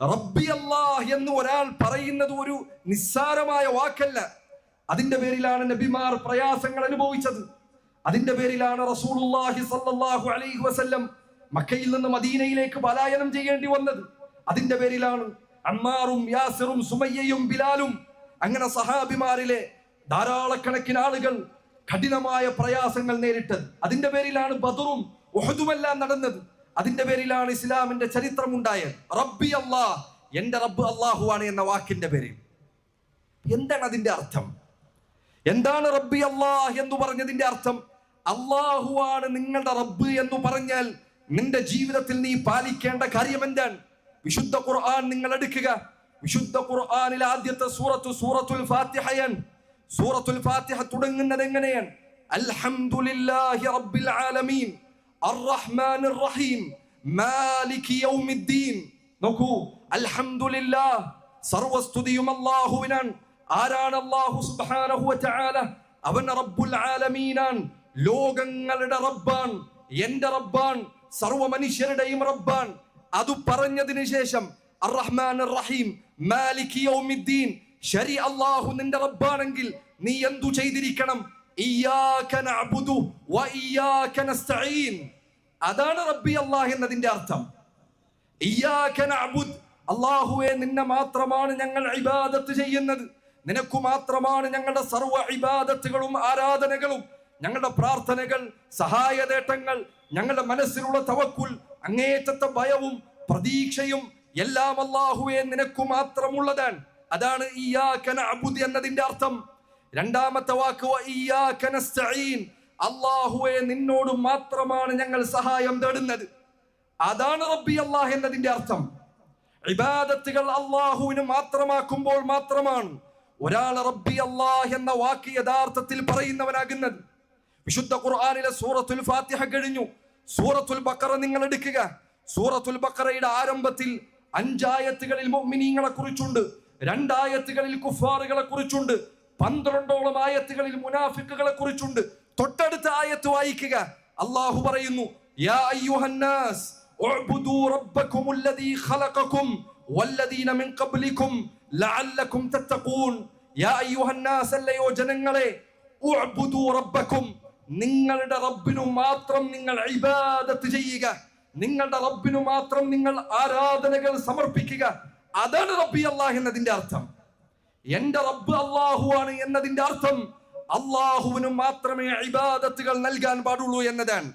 റബ്ബി അള്ളാഹ് എന്ന് ഒരാൾ പറയുന്നത് ഒരു നിസ്സാരമായ വാക്കല്ല. അതിന്റെ പേരിലാണ് നബിമാർ പ്രയാസങ്ങൾ അനുഭവിച്ചത്. അതിന്റെ പേരിലാണ് റസൂലുള്ളാഹി സല്ലല്ലാഹു അലൈഹി വസല്ലം മക്കയിൽ നിന്ന് മദീനയിലേക്ക് പലായനം ചെയ്യേണ്ടി വന്നത്. അതിന്റെ പേരിലാണ് അമ്മാറും യാസിറും സുമയ്യയും ബിലാലും അങ്ങനെ സഹാബിമാരിലെ ധാരാളക്കണക്കിന് ആളുകൾ കഠിനമായ പ്രയാസങ്ങൾ നേരിട്ടത്. അതിന്റെ പേരിലാണ് ബദറും ഒഹദുമെല്ലാം നടന്നത്. അതിന്റെ പേരിലാണ് ഇസ്ലാമിന്റെ ചരിത്രം ഉണ്ടായത് റബ്ബി അള്ളാഹ് എന്റെ റബ്ബ് അള്ളാഹു ആണ് എന്ന വാക്കിന്റെ പേരിൽ. എന്താണ് അതിന്റെ അർത്ഥം? എന്താണ് റബ്ബി അള്ളാഹ് എന്ന് പറഞ്ഞതിന്റെ അർത്ഥം? അള്ളാഹു ആണ് നിങ്ങളുടെ റബ്ബ് എന്ന് പറഞ്ഞാൽ നിന്റെ ജീവിതത്തിൽ നീ പാലിക്കേണ്ട കാര്യം എന്താണ് വിശുദ്ധ ഖുർആൻ നിങ്ങൾ എടുക്കുക. വിശുദ്ധ ഖുർആനിൽ ആദ്യത്തെ സൂറത്തു സൂറത്തുൽ ഫാത്തിഹയാണ്. സൂറത്തുൽ ഫാത്തിഹ തുടങ്ങുന്നത് എങ്ങനെയാണ്? അൽഹംദുലില്ലാഹി റബ്ബിൽ ആലമീൻ. അർറഹ്മാനിർ റഹീം മാലികി യൗമിദ്ദീൻ. നോക്കൂ അൽഹംദുലില്ലാഹ് സർവസ്തുതിയും അല്ലാഹുവിനാണ്. ആരാണ് അല്ലാഹു സുബ്ഹാനഹു വതആല? അവൻ റബ്ബുൽ ആലമീനാൻ ലോകങ്ങളുടെ റബ്ബാൻ എന്റെ റബ്ബാൻ സർവ മനുഷ്യരുടെയും റബ്ബാൻ അത് പറഞ്ഞതിന് ശേഷം അർറഹ്മാൻ റഹീം മാലിക് യൗമിദ്ദീൻ. ശരി അല്ലാഹു നിന്റെ റബ്ബാണെങ്കിൽ നീ എന്തു ചെയ്തിരിക്കണം? അതാണ് റബ്ബി അല്ലാഹ് എന്നതിന്റെ അർത്ഥം. അല്ലാഹുവേ നിന്നെ മാത്രമാണ് ഞങ്ങൾ ഇബാദത്ത് ചെയ്യുന്നത്. നിനക്കു മാത്രമാണ് ഞങ്ങളുടെ സർവ ഇബാദത്തുകളും ആരാധനകളും ഞങ്ങളുടെ പ്രാർത്ഥനകൾ സഹായതേട്ടങ്ങൾ ഞങ്ങളുടെ മനസ്സിലുള്ള തവക്കുൽ അങ്ങേറ്റത്തെ ഭയവും പ്രതീക്ഷയും എല്ലാം അല്ലാഹുവേ നിനക്കു മാത്രമുള്ളതാണ്. അതാണ് എന്നതിന്റെ അർത്ഥം. രണ്ടാമത്തെ വാക്ക് അള്ളാഹുവെ നിന്നോട് മാത്രമാണ് ഞങ്ങൾ സഹായം തേടുന്നത്. അതാണ് റബ്ബി അള്ളാഹ് എന്നതിന്റെ അർത്ഥം. ഇബാദത്തുകൾ അള്ളാഹുവിന് മാത്രമാക്കുമ്പോൾ മാത്രമാണ് ഒരാൾ റബ്ബി അള്ളാഹ് എന്ന വാക്ക് യഥാർത്ഥത്തിൽ പറയുന്നവനാകുന്നത്. വിശുദ്ധ ഖുർആാനിലെ സൂറത്തുൽ ഫാത്തിഹ കഴിഞ്ഞു. സൂറത്തുൽ ബക്കറ നിങ്ങൾ എടുക്കുക. സൂറത്തുൽ ബക്കറയുടെ ആരംഭത്തിൽ അഞ്ചായത്തുകളിൽ മൊമിനീങ്ങളെ കുറിച്ചുണ്ട്. രണ്ടായത്തുകളിൽ കുഫാറുകളെ കുറിച്ചുണ്ട്. പന്ത്രണ്ടോളം ആയത്തുകളിൽ മുനാഫിക്കുകളെ കുറിച്ചുണ്ട്. തൊട്ടടുത്ത ആയത്ത് വായിക്കുക. അള്ളാഹു പറയുന്നു യാ റബ്ബകും അല്ലദീ ഖലഖകും വല്ലദീന മിൻ ഖബ്ലികും യാ ജനങ്ങളെ റബ്ബകും നിങ്ങളുടെ റബ്ബിനു മാത്രം നിങ്ങൾ ഇബാദത്ത് ചെയ്യുക. നിങ്ങളുടെ റബ്ബിനു മാത്രം നിങ്ങൾ ആരാധനകൾ സമർപ്പിക്കുക. അതാണ് റബ്ബി അള്ളാഹ് എന്നതിന്റെ അർത്ഥം. എന്റെ റബ്ബ് അള്ളാഹു ആണ് എന്നതിന്റെ അർത്ഥം അള്ളാഹുവിന് മാത്രമേ ഇബാദത്തുകൾ നൽകാൻ പാടുള്ളൂ എന്നതാണ്.